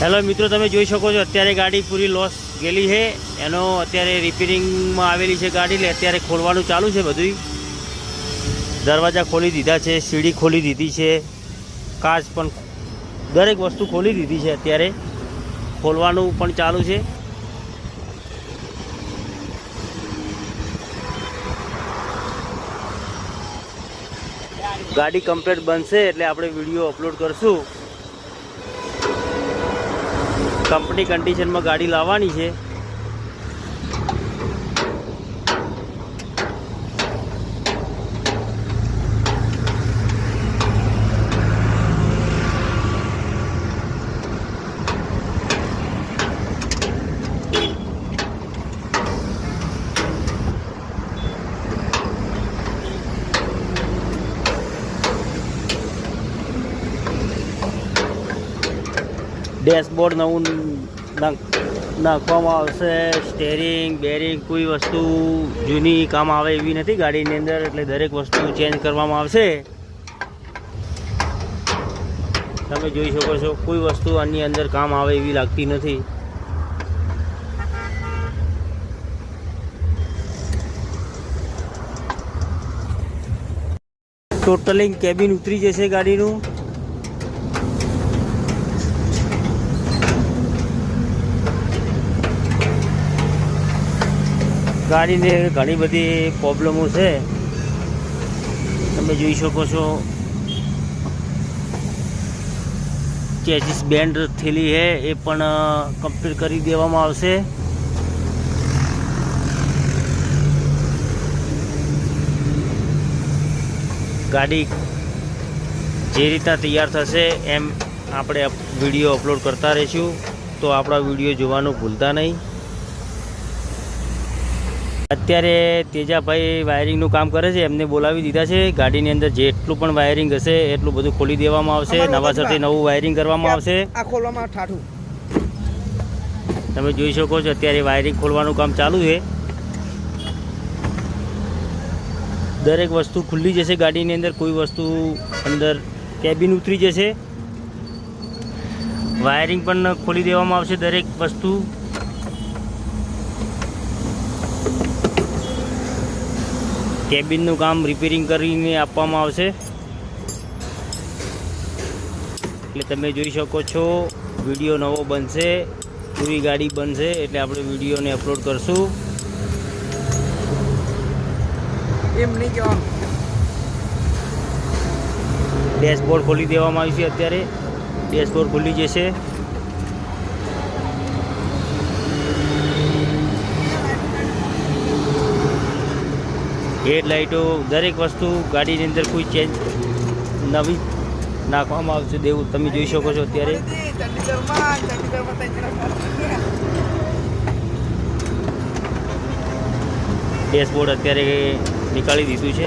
Hello મિત્રો, તમે જોઈ શકો છો અત્યારે ગાડી પૂરી લોસ ગયેલી છે. એનો અત્યારે રિપેરિંગમાં આવેલી છે ગાડી, એટલે અત્યારે ખોલવાનું ચાલુ છે બધું દરવાજા ખોલી દીધા છે, સીડી ખોલી દીધી છે, કાચ પણ દરેક વસ્તુ ખોલી દીધી છે અત્યારે. ખોલવાનું પણ ચાલુ છે. ગાડી કમ્પ્લેટ બનશે એટલે આપણે વીડિયો અપલોડ કરશું. કંપની કન્ડિશનમાં ગાડી લાવવાની છે. ડેશબોર્ડ નવું નાખ- નાખવામાં આવશે. સ્ટેરિંગ, બેરિંગ કોઈ વસ્તુ જૂની કામ આવે એવી નથી ગાડીની અંદર, એટલે દરેક વસ્તુ ચેન્જ કરવામાં આવશે. તમે જોઈ શકો છો, કોઈ વસ્તુ આની અંદર કામ આવે એવી લાગતી નથી. ટોટલિંગ કેબિન ઉતરી જશે ગાડીનું. ગાડીને ઘણી બધી પ્રોબ્લેમો છે. તમે જોઈ શકો છો. ચેસીસ બેન્ડ થયેલી છે, એ પણ કમ્પ્લીટ કરી દેવામાં આવશે. ગાડી જે રીતના તૈયાર થશે, એમ આપણે વીડિયો અપલોડ કરતા રહીશું. તો આપણા વીડિયો જોવાનું ભૂલતા નહીં. અત્યારે તેજાભાઈ વાયરિંગનું કામ કરે છે. એમને બોલાવી દીધા છે. ગાડીની અંદર જેટલું પણ વાયરિંગ હશે એટલું બધું ખોલી દેવામાં આવશે. નવાસરથી નવું વાયરિંગ કરવામાં આવશે. આ ખોલવામાં ઠાઠું. તમે જોઈ શકો છો અત્યારે વાયરિંગ ખોલવાનું કામ ચાલુ છે. દરેક વસ્તુ ખુલ્લી જશે ગાડીની અંદર. કોઈ વસ્તુ અંદર કેબિન ઉતરી જશે. વાયરિંગ પણ ખોલી દેવામાં આવશે દરેક વસ્તુ. કેબિનનું કામ રિપેરિંગ કરીને આપવામાં આવશે. એટલે તમે જોઈ શકો છો વીડિયો નવો બનશે પૂરી ગાડી બનશે એટલે આપણે વિડીયોને અપલોડ કરશું. એમ નહીં કહેવાનું. ડેશબોર્ડ ખોલી દેવામાં આવ્યું છે અત્યારે. ડેશબોર્ડ ખુલી જશે. હેડલાઇટો દરેક વસ્તુ ગાડીની અંદર કોઈ ચેન્જ નવી નાખવામાં આવશે દેવું તમે જોઈ શકો છો અત્યારે. ડેશબોર્ડ અત્યારે નીકાળી દીધું છે.